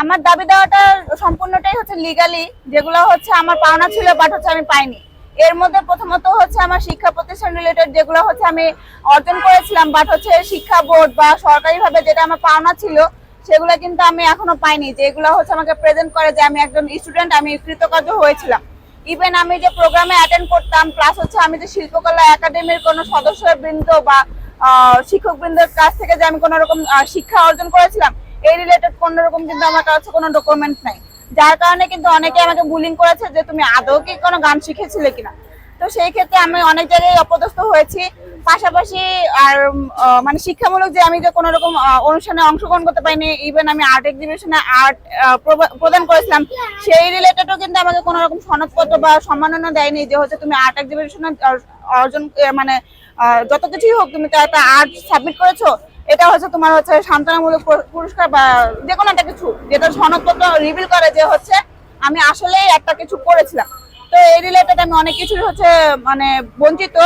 আমার দাবি দেওয়াটা সম্পূর্ণটাই হচ্ছে লিগালি যেগুলো হচ্ছে আমার পাওনা ছিল বাট হচ্ছে আমি পাইনি। এর মধ্যে প্রথমত হচ্ছে আমার শিক্ষা প্রতিষ্ঠান রিলেটেড যেগুলো হচ্ছে আমি অর্জন করেছিলাম বাট হচ্ছে শিক্ষা বোর্ড বা সরকারিভাবে যেটা আমার পাওনা ছিল সেগুলো কিন্তু আমি এখনও পাইনি। যেগুলো হচ্ছে আমাকে প্রেজেন্ট করে যে আমি একজন স্টুডেন্ট আমি কৃতকার্য হয়েছিলাম। ইভেন আমি যে প্রোগ্রামে অ্যাটেন্ড করতাম প্লাস হচ্ছে আমি যে শিল্পকলা একাডেমির কোনো সদস্য বৃন্দ বা শিক্ষক বৃন্দের কাছ থেকে যে আমি কোনো রকম শিক্ষা অর্জন করেছিলাম, এই রিলেটেড কোনো রকম কিন্তু আমার কাছে কোনো ডকুমেন্ট নাই। যার কারণে কিন্তু অনেকে আমাকে বুলিং করেছে যে তুমি আদৌ কি কোনো গান শিখেছিলে কিনা। তো সেই ক্ষেত্রে আমি অনেক জায়গায় অপদস্থ হয়েছি। পাশাপাশি আর মানে শিক্ষামূলক যে আমি যে কোনো রকম অনুষ্ঠানে অংশগ্রহণ করতে পারিনি ইভেন আমি আর্ট এক্সিবিশনে আর্ট প্রদান করেছিলাম, সেই রিলেটেডও কিন্তু আমাকে কোনো রকম সনদপত্র বা সম্মাননা দেয়নি যে হচ্ছে তুমি আর্ট এক্সিবিশনে অর্জন মানে যত কিছুই হোক তুমি একটা আর্ট সাবমিট করেছ, এটা হচ্ছে তোমার হচ্ছে সান্ত্বনামূলক পুরস্কার বা যে কোনো একটা কিছু, যেটা সনদপত্র রিভিল করে যে হচ্ছে আমি আসলেই একটা কিছু করেছিলাম। তো এই রিলেটেড আমি অনেক কিছুই হচ্ছে মানে বঞ্চিত।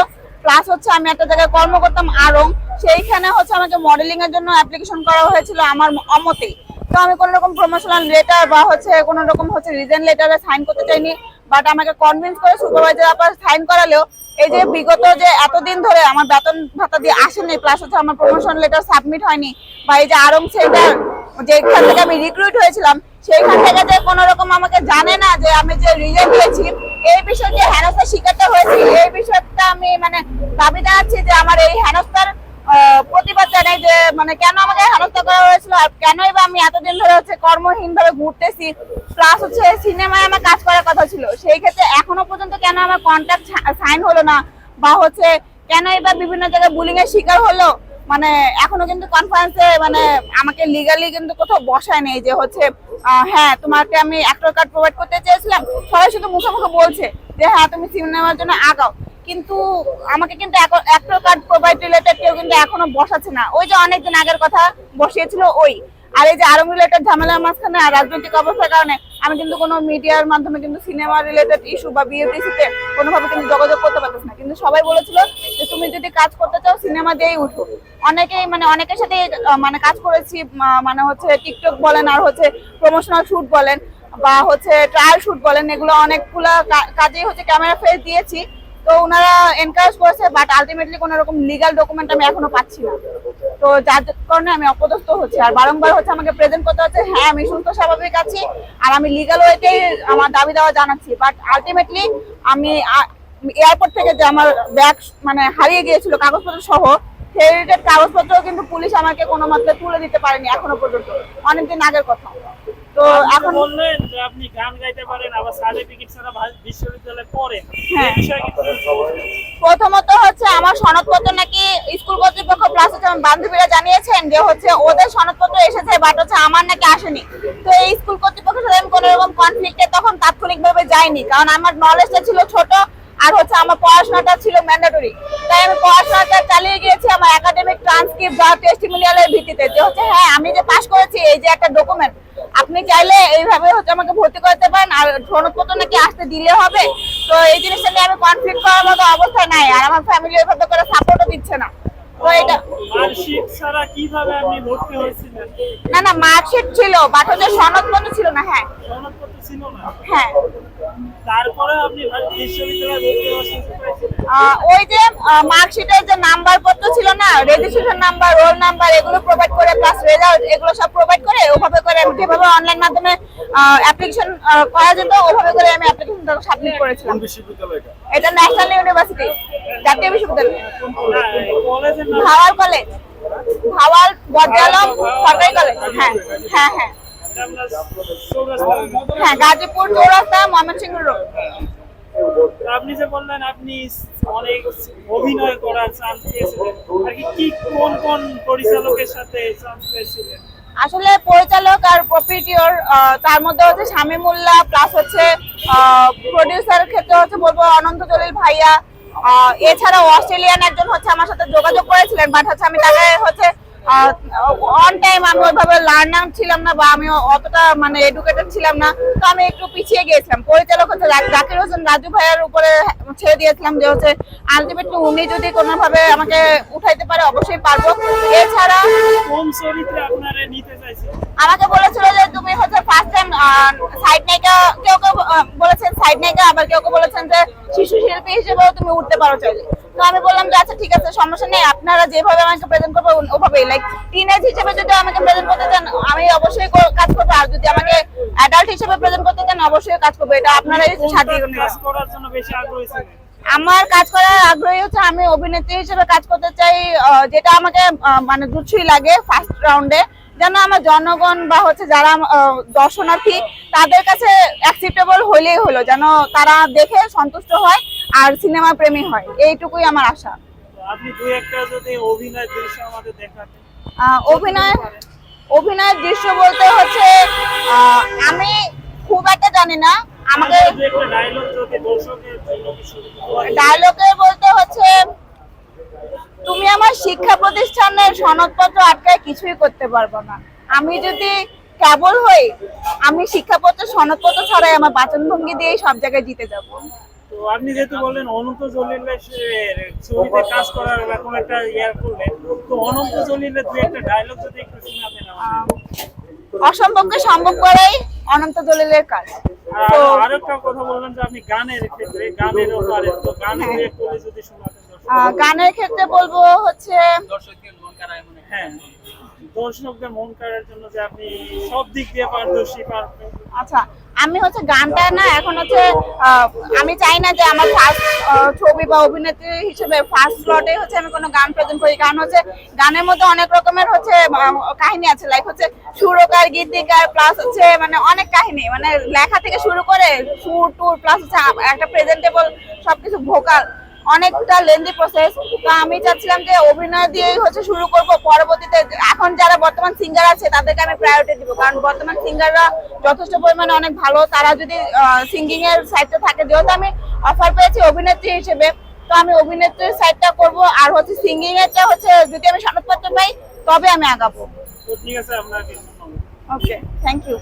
প্লাস হচ্ছে আমি একটা জায়গায় কর্ম করতাম আরং। সেইখানে হচ্ছে আমাকে মডেলিং এর জন্য অ্যাপ্লিকেশন করা হয়েছিল আমার অমতেই তো আমি কোনো রকম প্রমোশনাল লেটার বা হচ্ছে কোনো রকম হচ্ছে রিজেন লেটারে সাইন করতে চাইনি। বাট আমাকে কনভিন্স করে সুপারভাইজার আপনার সাইন করালেও, এই যে বিগত যে এতদিন ধরে আমার বেতন ভাতা দিয়ে আসেনি প্লাস হচ্ছে আমার প্রমোশন লেটার সাবমিট হয়নি, বা এই যে আরং সেন্টার, যেখান থেকে আমি রিক্রুট হয়েছিলাম, সেইখান থেকে যে কোনো রকম আমাকে জানে না যে আমি যে রিজেন দিয়েছি এই বিষয়ে যে হেনস্থার শিকারটা হয়েছি, এই বিষয়টা আমি মানে দাবি জানাচ্ছি যে আমার এই হেনস্থার প্রতিবাদ জানাই যে মানে কেন আমাকে হেনস্থা করা হয়েছিল আর কেনই বা আমি এতদিন ধরে হচ্ছে কর্মহীন ভাবে ঘুরতেছি প্লাস হচ্ছে সিনেমায় আমার কাজ করার কথা ছিল। সেই ক্ষেত্রে এখনও পর্যন্ত কেন আমার কন্ট্রাক্ট সাইন হলো না বা হচ্ছে কেনই বা বিভিন্ন জায়গায় বুলিং এর শিকার হলো? মানে এখনও কিন্তু কনফারেন্সে মানে আমাকে লিগালি কিন্তু কোথাও বসায় নেই যে হচ্ছে হ্যাঁ তোমাকে আমি অ্যাক্টর কার্ড প্রোভাইড করতে চেয়েছিলাম, সবাই শুধু মুখে মুখে বলছে যে হ্যাঁ তুমি সিনেমার জন্য আগাও। কিন্তু আমাকে কিন্তু অ্যাক্টর কার্ড প্রোভাইড রিলেটেড কেউ কিন্তু এখনও বসাচ্ছে না। ওই যে অনেকদিন আগের কথা, বসিয়েছিল ওই। আর এই যে আরম রিলেটেড ঝামেলার মাঝখানে আর রাজনৈতিক অবস্থার কারণে আমি কিন্তু কোনো মিডিয়ার মাধ্যমে কিন্তু সিনেমা রিলেটেড ইস্যু বা বিএফডিসিতে কোনোভাবে কিন্তু যোগাযোগ করতে পারতেছ না। কিন্তু সবাই বলেছিল যে, তুমি যদি কাজ করতে চাও সিনেমা দিয়েই উঠো। অনেকেই মানে অনেকের সাথে মানে কাজ করেছি মানে হচ্ছে টিকটক বলেন আর হচ্ছে প্রমোশনাল শ্যুট বলেন বা হচ্ছে ট্রায়াল শ্যুট বলেন, এগুলো অনেকগুলো কাজেই হচ্ছে ক্যামেরা ফেস দিয়েছি। তো ওনারা এনকারেজ করেছে বাট আলটিমেটলি কোনো রকম লিগাল ডকুমেন্ট আমি এখনও পাচ্ছি না। তো যার কারণে আমি অপদস্থ হচ্ছি। আর বারংবার হচ্ছে আমাকে প্রেজেন্ট করতে হচ্ছে হ্যাঁ আমি সুস্থ স্বাভাবিক আছি আর আমি লিগাল ওয়েতেই আমার দাবি দেওয়া জানাচ্ছি। বাট আলটিমেটলি আমি এয়ারপোর্ট থেকে যে আমার ব্যাগ মানে হারিয়ে গিয়েছিল কাগজপত্র সহ সেই কাগজপত্র কিন্তু পুলিশ আমাকে কোনো মাত্রায় তুলে দিতে পারেনি এখনও পর্যন্ত। অনেকদিন আগের কথা। তো এখন বললেন যে আপনি গান গাইতে পারেন আবার সার্টিফিকেট ছাড়া বিশ্ববিদ্যালয়ে পড়েন। হ্যাঁ। প্রথমত হচ্ছে আমার সনদপত্র নাকি স্কুল কর্তৃপক্ষ প্লাস হচ্ছে বান্ধবীরা জানিয়েছেন যে হচ্ছে ওদের সনদপত্র এসেছে বাট হচ্ছে আমার নাকি আসেনি। তো এই স্কুল কর্তৃপক্ষের সাথে আমি কোনো রকম কনফ্লিক্টে তখন তাৎক্ষণিকভাবে যাইনি, কারণ আমার নলেজটা ছিল ছোট আর হচ্ছে আমার পড়াশোনাটা ছিল ম্যান্ডেটরি তাই আমি পড়াশোনাটা চালিয়ে গিয়েছি আমার একাডেমিক ট্রান্সক্রিপ্ট বা টেস্টিমোনিয়ালের ভিত্তিতে যে হচ্ছে হ্যাঁ আমি যে পাশ করেছি, এই যে একটা ডকুমেন্ট আপনি চাইলে এইভাবে হচ্ছে আমাকে ভর্তি করতে পারেন আর সনদপত্র নাকি আসতে দিলে হবে। তো এই জিনিসটা নিয়ে আমি কনফ্লিক্ট করার মতো অবস্থা নাই আর আমার ফ্যামিলি ওইভাবে করে সাপোর্টও দিচ্ছে না। না না মার্কশিট ছিল বাট হচ্ছে সনদপত্র ছিল না হ্যাঁ। সনদপত্র ছিল না? হ্যাঁ। তারপরে আপনি ওই যে মার্কশিটের যে নাম্বার পত্র ছিল না রেজিস্ট্রেশন নাম্বার রোল নাম্বার এগুলো প্রোভাইড করে প্লাস রেজাল্ট এগুলো সব প্রোভাইড করে ওভাবে করে আমি যেভাবে অনলাইন মাধ্যমে অ্যাপ্লিকেশন করা যেত ওভাবে করে আমি অ্যাপ্লিকেশনটা সাবমিট করেছিলাম। এটা? ন্যাশনাল ইউনিভার্সিটি জাতীয় বিশ্ববিদ্যালয়। নাম ভাওয়াল কলেজ ভাওয়াল বজ্রালম সরকারি কলেজ হ্যাঁ হ্যাঁ হ্যাঁ। হ্যাঁ গাজীপুর চৌরাস্তা ময়মনসিংহ রোড। আপনি যে বললেন আপনি অনেক অভিনয় করার চান্স পেয়েছিলেন। আর কি কোন কোন পরিচালকের সাথে চান্স পেয়েছিলেন? আসলে পরিচালক আর প্রপিটিওর তার মধ্যে হচ্ছে শামিমুল্লাহ প্লাস হচ্ছে প্রডিউসার ক্ষেত্রে হচ্ছে বলব অনন্ত জলিল ভাইয়া। এছাড়া অস্ট্রেলিয়ান একজন হচ্ছে আমার সাথে যোগাযোগ করেছিলেন বাট হচ্ছে আমি তাকে হচ্ছে অন টাইম আমি ওইভাবে লার্নার ছিলাম না বা আমি অতটা মানে এডুকেটেড ছিলাম না। তো আমি একটু পিছিয়ে গিয়েছিলাম। পরিচালক হচ্ছে জাকির হোসেন রাজু ভাইয়ের উপরে ছেড়ে দিয়েছিলাম যে হচ্ছে আলটিমেটলি উনি যদি কোনোভাবে আমাকে উঠাইতে পারে অবশ্যই পারব। এছাড়া আমাকে বলেছিল যে তুমি হচ্ছে ফার্স্ট টাইম সাইড নায়িকা কেউ কেউ বলেছেন সাইড নায়িকা আবার কেউ কেউ বলেছেন যে শিশু শিল্পী হিসেবেও তুমি উঠতে পারো চাইলে। তো আমি বললাম যে আচ্ছা ঠিক আছে সমস্যা নেই। আপনারা যেভাবে আমাকে প্রেজেন্ট করবে ওভাবেই লাইক টিনেজ হিসেবে যদি আমাকে প্রেজেন্ট করতে চান আমি অবশ্যই কাজ করব। আর যদি আমাকে অ্যাডাল্ট হিসেবে প্রেজেন্ট করতে চান অবশ্যই কাজ করব। এটা আপনারাই সাথে কাজ করার জন্য বেশি আগ্রহী আমার কাজ করার আগ্রহী হচ্ছে আমি অভিনেত্রী হিসেবে কাজ করতে চাই যেটা আমাকে মানে দুচ্ছুই লাগে ফার্স্ট রাউন্ডে যেন আমার জনগণ বা হচ্ছে যারা দর্শনার্থী তাদের কাছে অ্যাকসেপ্টেবল হলেই হলো যেন তারা দেখে সন্তুষ্ট হয় আর সিনেমা প্রেমী হয়। এইটুকুই আমার আশা। তো আপনি দুই একটা যদি অভিনয় দৃশ্য আমাদের দেখাতেন অভিনয় অভিনয়ের দৃশ্য বলতে হচ্ছে আমি খুব একটা জানি না। আমাকে ডায়লগ বলতে হচ্ছে শিক্ষা প্রতিষ্ঠানের সনদপত্র আটকায় কিছুই করতে পারব না। আমি যদি কেবল হই আমি শিক্ষাপত্র সনদপত্র ছাড়াই আমার বাচন ভঙ্গি দিয়েই সব জায়গায় জিতে যাব। তো আপনি যেহেতু বললেন অনন্ত জলিলের ছবিতে কাজ করার এরকম একটা ইয়ার করলেন তো অনন্ত জলিলের দু একটা ডায়লগ যদি একটু অসম্ভবকে সম্ভব করাই অনন্ত দলিলের কাজ। আর আরেকটা কথা বললেন যে আপনি গানের ক্ষেত্রে গানেরও পারেন তো গানের করে যদি শোনাতেন। গানের ক্ষেত্রে বলব হচ্ছে মন হ্যাঁ। দর্শকদের মন কাড়ার জন্য যে আপনি সব দিক দিয়ে পারদর্শী পারবেন আচ্ছা আমি হচ্ছে গানটা না এখন হচ্ছে আহ, আমি চাই না যে আমার ফার্স্ট ছবি বা অভিনেত্রী হিসেবে ফার্স্ট স্লটে হচ্ছে আমি কোনো গান প্রেজেন্ট করি। কারণ হচ্ছে গানের মধ্যে অনেক রকমের হচ্ছে কাহিনী আছে। লাইক হচ্ছে সুরকার গীতিকার প্লাস হচ্ছে মানে অনেক কাহিনী। মানে লেখা থেকে শুরু করে সুর টুর প্লাস হচ্ছে একটা প্রেজেন্টেবল সবকিছু ভোকাল অনেকটা লেন্দি প্রসেস তো আমি চাচ্ছিলাম যে অভিনয় দিয়েই হচ্ছে শুরু করব পরবর্তীতে। এখন যারা বর্তমান সিঙ্গার আছে তাদেরকে আমি প্রায়োরিটি দিব। কারণ বর্তমান সিঙ্গাররা যথেষ্ট পরিমাণে অনেক ভালো। তারা যদি সিঙ্গিং এর সাইডটা থাকে যেহেতু আমি অফার পেয়েছি অভিনেত্রী হিসেবে তো আমি অভিনেত্রীর সাইডটা করব। আর হচ্ছে সিঙ্গিং এরটা হচ্ছে যদি আমি সনদপত্র পাই তবে আমি আগাবো। ঠিক আছে ওকে থ্যাংক ইউ